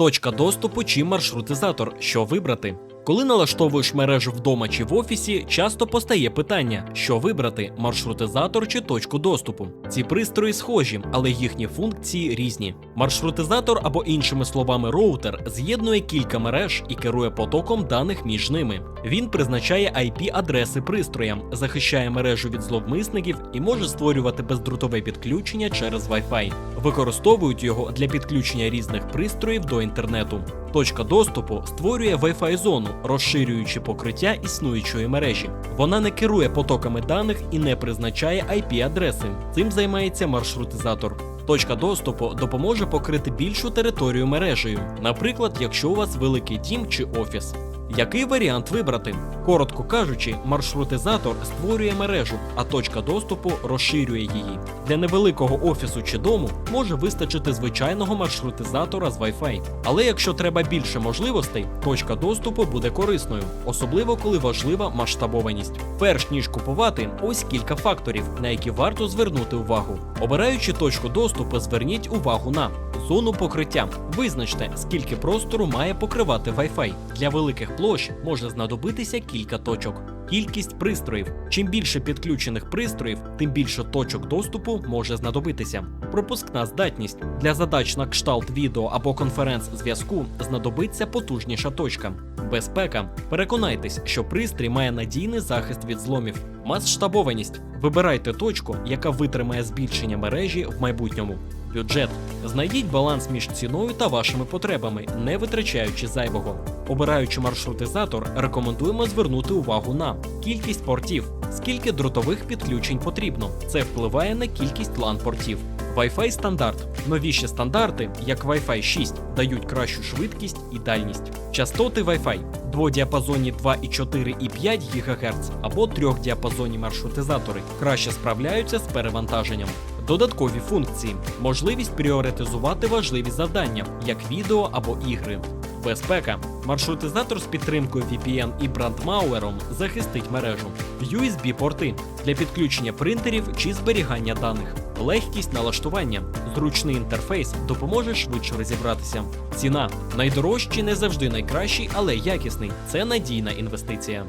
точка доступу чи маршрутизатор, що вибрати. Коли налаштовуєш мережу вдома чи в офісі, часто постає питання, що вибрати маршрутизатор чи точку доступу. Ці пристрої схожі, але їхні функції різні. Маршрутизатор або іншими словами роутер з'єднує кілька мереж і керує потоком даних між ними. Він призначає IP-адреси пристроям, захищає мережу від зловмисників і може створювати бездротове підключення через Wi-Fi. Використовують його для підключення різних пристроїв до інтернету. Точка доступу створює Wi-Fi зону, розширюючи покриття існуючої мережі. Вона не керує потоками даних і не призначає IP-адреси. Цим займається маршрутизатор. Точка доступу допоможе покрити більшу територію мережею, наприклад, якщо у вас великий дім чи офіс. Який варіант вибрати? Коротко кажучи, маршрутизатор створює мережу, а точка доступу розширює її. Для невеликого офісу чи дому може вистачити звичайного маршрутизатора з Wi-Fi. Але якщо треба більше можливостей, точка доступу буде корисною, особливо коли важлива масштабованість. Перш ніж купувати, ось кілька факторів, на які варто звернути увагу. Обираючи точку доступу, зверніть увагу на зону покриття. Визначте, скільки простору має покривати Wi-Fi. Для великих площ може знадобитися кілька точок. Кількість пристроїв. Чим більше підключених пристроїв, тим більше точок доступу може знадобитися. Пропускна здатність для задач на кшталт відео або конференц-зв'язку знадобиться потужніша точка. Безпека. Переконайтесь, що пристрій має надійний захист від зломів. Масштабованість. Вибирайте точку, яка витримає збільшення мережі в майбутньому. Бюджет. Знайдіть баланс між ціною та вашими потребами, не витрачаючи зайвого. Обираючи маршрутизатор, рекомендуємо звернути увагу на кількість портів, скільки дротових підключень потрібно. Це впливає на кількість LAN-портів. Wi-Fi стандарт. Новіші стандарти, як Wi-Fi 6, дають кращу швидкість і дальність. Частоти Wi-Fi дводіапазонні 2,4 і 5 ГГц або трьохдіапазонні маршрутизатори краще справляються з перевантаженням. Додаткові функції, можливість пріоритизувати важливі завдання, як відео або ігри. Безпека. Маршрутизатор з підтримкою VPN і брандмауером захистить мережу. USB-порти для підключення принтерів чи зберігання даних. Легкість налаштування. Зручний інтерфейс допоможе швидше розібратися. Ціна. Найдорожчий не завжди найкращий, але якісний. Це надійна інвестиція.